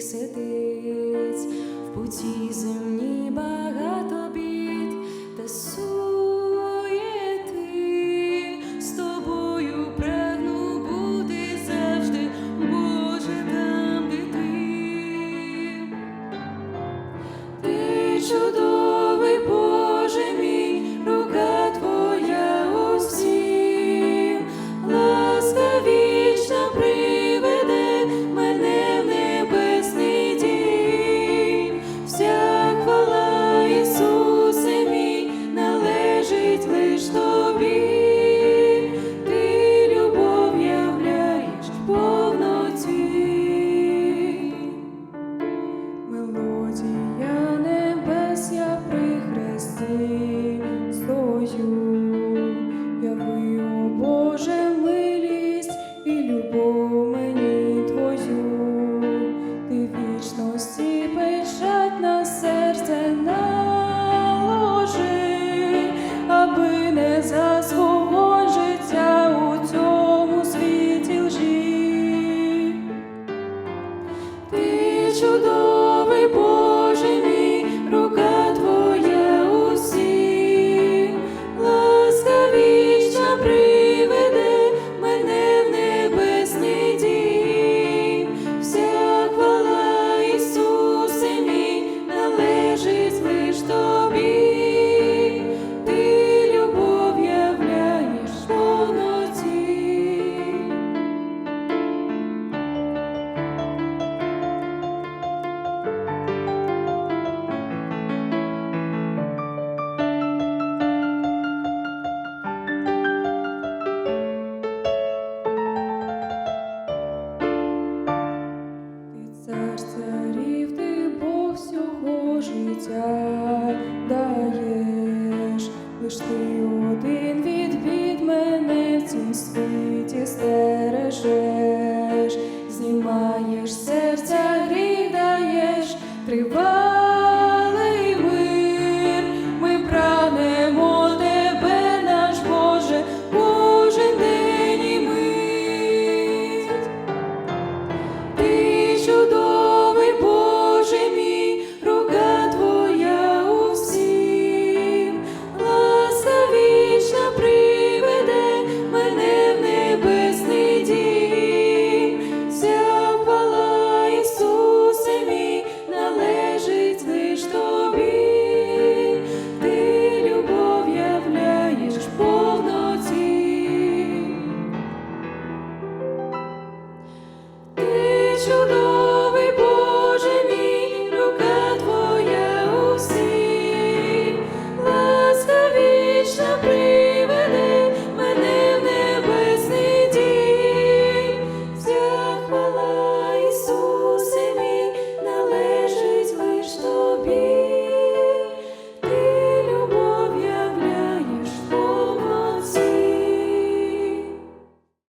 всіх сидить, в путі земні багато бід та суєти з тобою прагну бути завжди, Боже там де ти. Ти чудо. тобою, явию Боже милість і любов мені твою, ти вічності печать на серце наложи, аби не засвого життя у цьому світі лжи. Ти Чудо Закривай.